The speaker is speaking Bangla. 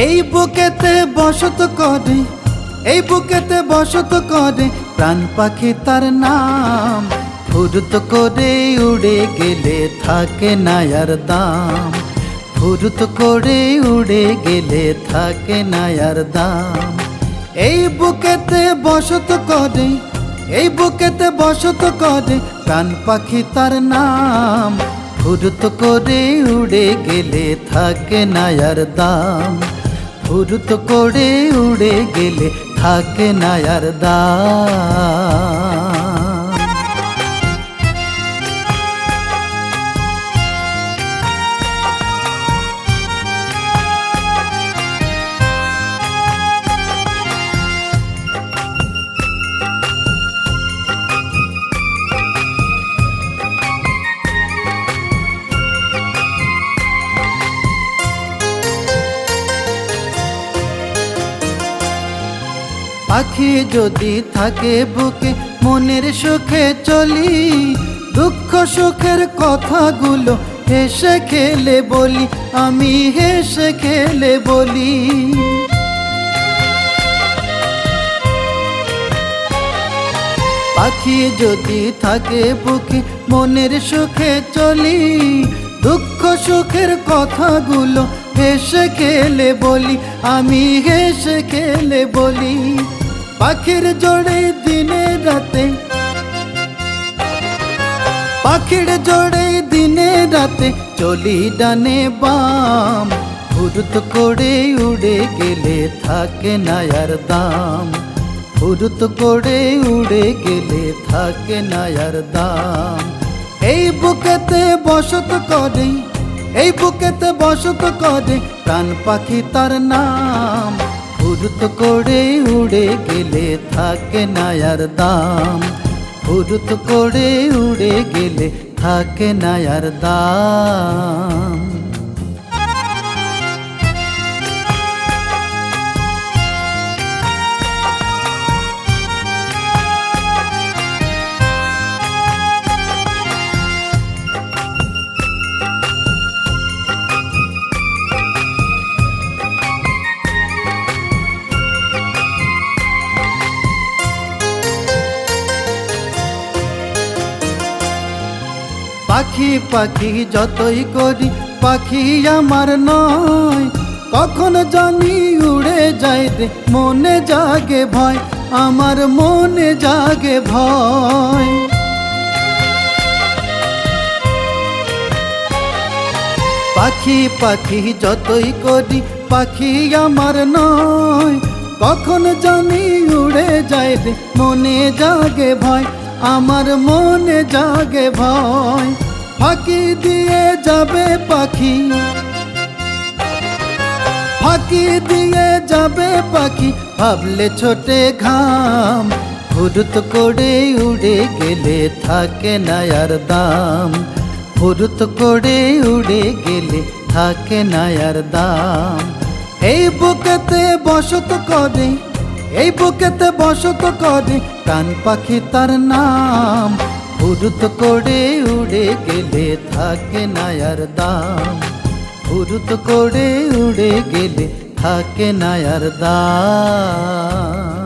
এই বুকেতে বসত করে, এই বুকেতে বসত করে, প্রাণ পাখি তার নাম। ফুরুত করে উড়ে গেলে থাকে নায়ার দাম। ফুরুত করে উড়ে গেলে থাকে নায়ার দাম। এই বুকেতে বসত করে, এই বুকেতে বসত করে, প্রাণ পাখি তার নাম। ফুরুত করে উড়ে গেলে থাকে নায়ার দাম। ফুরুত করে উড়ে গেলে থাকে না আর দাম পাখি যদি থাকে বুকে, মনের সুখে চলি। দুঃখ সুখের কথাগুলো হেসে খেলে বলি, আমি হেসে খেলে বলি। পাখি যদি থাকে বুকে, মনের সুখে চলি। দুঃখ সুখের কথাগুলো হেসে খেলে বলি, আমি হেসে খেলে বলি। পাখির জোড়ে দিনে রাতে। পাখির জোড়ে দিনে রাতে চলি ডানে বাম। ফুরুত করে উড়ে গেলে থাকে না আর দাম। ফুরুত করে উড়ে গেলে থাকে না আর দাম। এই বুকেতে বসত করে, এই বুকেতে বসত করে প্রাণ পাখি তার নাম। ফুরুত করে উড়ে গেলে থাকে না আর দাম। ফুরুত করে উড়ে গেলে থাকে না দাম। পাখি পাখি যতই করি, পাখি আমার নয়। কখন জানি উড়ে যায় রে, মনে জাগে ভয়, আমার মনে জাগে ভয়। পাখি পাখি যতই করি, পাখি আমার নয়। কখন জানি উড়ে যায় রে, মনে জাগে ভয় আমার মনে জাগে ভয়, ফাঁকি দিয়ে যাবে পাখি। ফাঁকি দিয়ে যাবে পাখি, ভাবলে ছোটে ঘাম। ফুরুত করে উড়ে গেলে থাকে না আর দাম। ফুরুত করে উড়ে গেলে থাকে না আর দাম। এই বুকেতে বসত করে এই বুকেতে বসত করে, কান পাখি তার নাম। হুরুত করে উড়ে গেলে থাকে নায়ার দাম। হুরুত করে উড়ে গেলে থাকে নায়ার দাম।